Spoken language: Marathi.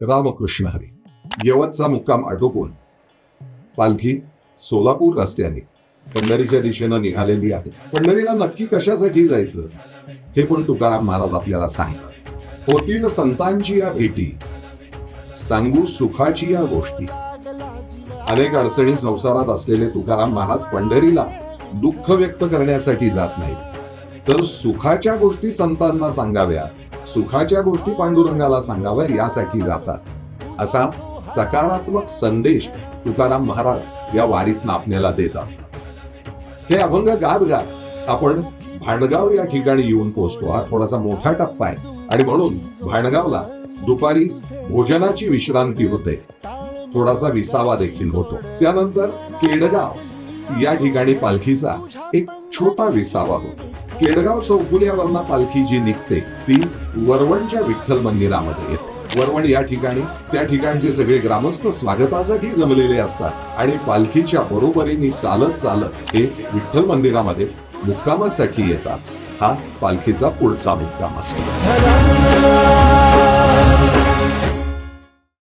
रामकृष्ण हरी. यवतचा मुक्काम आटोपून पालखी सोलापूर रस्त्याने पंढरीच्या दिशेनं निघालेली आहे. पंढरीला नक्की कशासाठी जायचं हे पण तुकाराम महाराज आपल्याला सांगतात. होतील संतांची या भेटी सांगू सुखाची या गोष्टी. अनेक अडचणी संसारात असलेले तुकाराम महाराज पंढरीला दुःख व्यक्त करण्यासाठी जात नाहीत. तर सुखाच्या गोष्टी संतांना सांगाव्या सुखाच्या गोष्टी पांडुरंगाला सांगाव्या यासाठी जातात. असा सकारात्मक संदेश तुकाराम महाराज या वारीतनं आपल्याला देत असतात. हे अभंग गात गात आपण भांडगाव या ठिकाणी येऊन पोहोचतो. हा थोडासा मोठा टप्पा आहे. आणि म्हणून भांडगावला दुपारी भोजनाची विश्रांती होते. थोडासा विसावा देखील होतो. त्यानंतर केडगाव या ठिकाणी पालखीचा एक छोटा विसावा होतो. केडगाव चौफुल्यावरनं पालखी जी निघते ती वरवणच्या विठ्ठल मंदिरामध्ये येते. वरवण या ठिकाणी त्या ठिकाणचे सगळे ग्रामस्थ स्वागतासाठी जमलेले असतात आणि पालखीच्या बरोबरीने चालत चालत हे विठ्ठल मंदिरामध्ये मुक्कामासाठी येतात. हा पालखीचा पुढचा मुक्काम असतो.